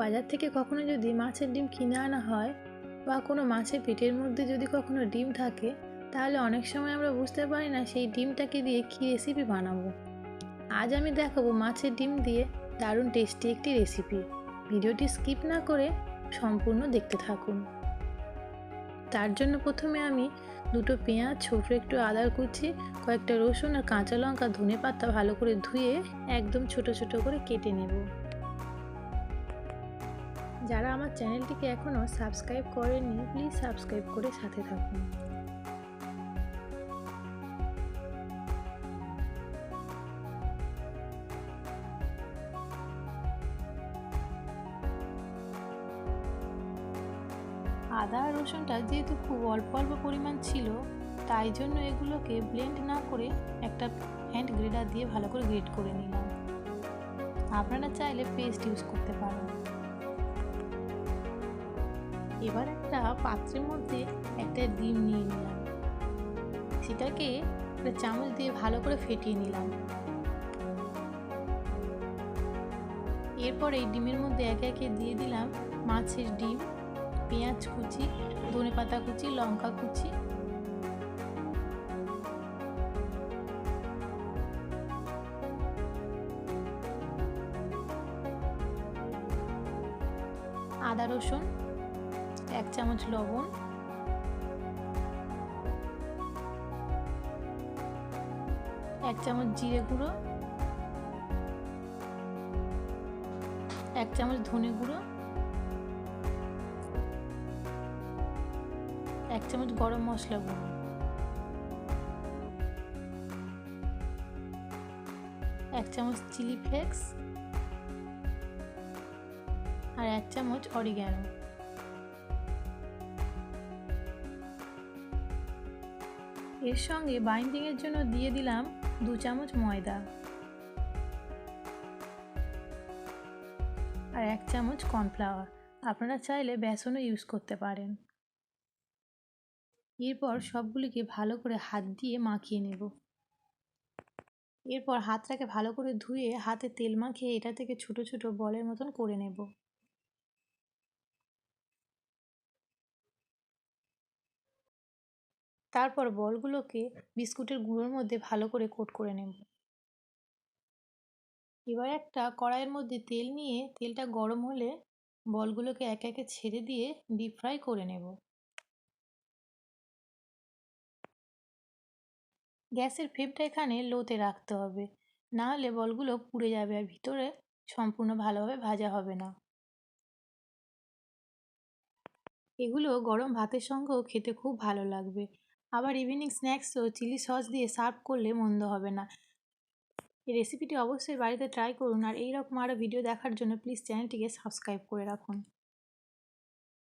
বাজার থেকে কখনো যদি মাছের ডিম কিনে আনা হয় বা কোনো মাছের পেটের মধ্যে যদি কখনো ডিম থাকে, তাহলে অনেক সময় আমরা বুঝতে পারি না সেই ডিমটাকে দিয়ে কী রেসিপি বানাবো। আজ আমি দেখাবো মাছের ডিম দিয়ে দারুণ টেস্টি একটি রেসিপি ভিডিওটি স্কিপ না করে সম্পূর্ণ দেখতে থাকুন। তার জন্য প্রথমে আমি দুটো পেঁয়াজ, ছোটো একটু আদার কুচি, কয়েকটা রসুন আর কাঁচা লঙ্কা, ধনে পাতা ভালো করে ধুয়ে একদম ছোট ছোট করে কেটে নেব। যারা আমার চ্যানেলটিকে এখনও সাবস্ক্রাইব করেননি, প্লিজ সাবস্ক্রাইব করে সাথে থাকুন। আদা রসুনটা যেহেতু খুব অল্প অল্প পরিমাণ ছিল, তাই জন্য এগুলোকে ব্লেন্ড না করে একটা হ্যান্ড গ্রেডার দিয়ে ভালো করে গ্রেড করে নিলাম। আপনারা চাইলে পেস্ট ইউজ করতে পারেন। এবার একটা পাত্রের মধ্যে একটা ডিম নিয়ে নিলাম। সেটাকে একটা চামচ দিয়ে ভালো করে ফেটিয়ে নিলাম। এরপর এই ডিমের মধ্যে একে একে দিয়ে দিলাম মাছের ডিম, পেঁয়াজ কুচি ধনে পাতা কুচি, লঙ্কা কুচি। আদা রসুন এক চামচ লবণ। এক চামচ জিরে গুঁড়ো। এক চামচ ধনে গুঁড়ো। এক চামচ গরম মশলা গুঁড়ো। এক চামচ চিলি ফ্লেক্স। আর এক চামচ অরিগ্যানো। এর সঙ্গে বাইন্ডিংয়ের জন্য দিয়ে দিলাম দু চামচ ময়দা আর এক চামচ কর্নফ্লাওয়ার। আপনারা চাইলে বেসনও ইউজ করতে পারেন। এরপর সবগুলিকে ভালো করে হাত দিয়ে মাখিয়ে নেব। এরপর হাতটাকে ভালো করে ধুয়ে হাতে তেল মাখিয়ে এটা থেকে ছোট ছোট বলের মতন করে নেব। তারপর বলগুলোকে বিস্কুটের গুঁড়োর মধ্যে ভালো করে কোট করে নেব। এবার একটা কড়াইয়ের মধ্যে তেল নিয়ে তেলটা গরম হলে বলগুলোকে একে একে ছেড়ে দিয়ে ডিপ ফ্রাই করে নেব। গ্যাসের ফ্লেমটা এখানে লোতে রাখতে হবে, না হলে বলগুলো পুড়ে যাবে আর ভিতরে সম্পূর্ণ ভালোভাবে ভাজা হবে না। এগুলো গরম ভাতের সঙ্গেও খেতে খুব ভালো লাগবে। আবার ইভিনিং স্ন্যাক্স ও চিলি সস দিয়ে সার্ভ করলে মন্দ হবে না। এই রেসিপিটি অবশ্যই বাড়িতে ট্রাই করুন আর এইরকম আরও ভিডিও দেখার জন্য প্লিজ চ্যানেলটিকে সাবস্ক্রাইব করে রাখুন।